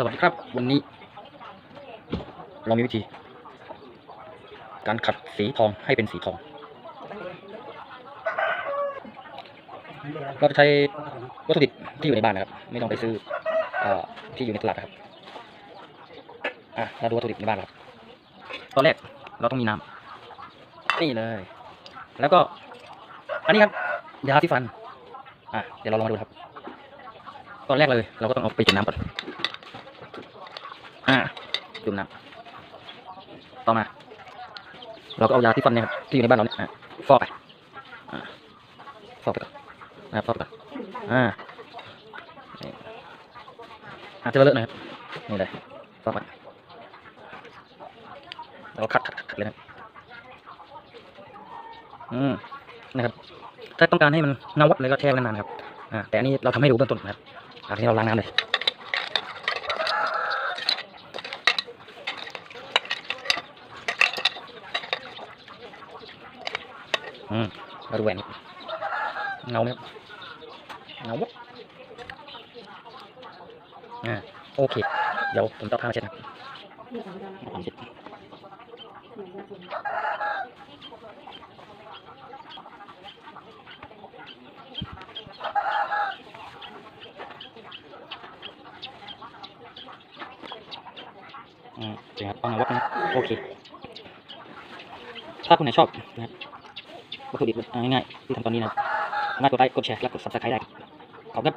สวัสดีครับ วันนี้ เรามีวิธี การขัดสีทองให้เป็นสีทอง เราจะใช้วัตถุดิบที่อยู่ในบ้านนะครับ ไม่ต้องไปซื้ออที่อยู่ในตลาดนะครับอะเราดูวัตถุดิบในบ้านครับตอนแรกเราต้องมีน้ำนี่เลย แล้วก็ อันนี้ครับยาที่ฟัน อะเดี๋ยวเราลองมาดูครับ ตอนแรกเลย เราก็ต้องเอาไปจุ่มน้ำก่อน จุ่มน้ำต่อมา เราก็เอายาที่ฟันเนี่ยครับที่อยู่ในบ้านเราเนี่ยฟอกไปฟอกไปก่อนนะครับฟอกไปก่อนอ่าอาจจะเลอะหน่อยครับนี่เลยฟอกไปแล้วก็ขัดขัดขัดเลยนะอืมนะครับ ถ้าต้องการให้มันเงาวัดเลยก็แช่ไว้นานๆครับอ่าแต่อันนี้เราทำให้ดูเบื้องต้นนะครับอ่าทีนี้เราล้างน้ำเลย อืมมาดูแหวนนิดเงาไหมครับเงาวับอ่าโอเค เดี๋ยวผมจะเอาผ้ามาเช็ดนะครับเอาผ้ามาเช็ดอืมจริงครับเอาเงาวับนะครับโอเค ถ้าคนไหนชอบนะครับ วัตถุดิบง่ายๆที่ทำตอนนี้นะง่ายกดไลค์กดแชร์และกด subscribe ได้ขอบคุณ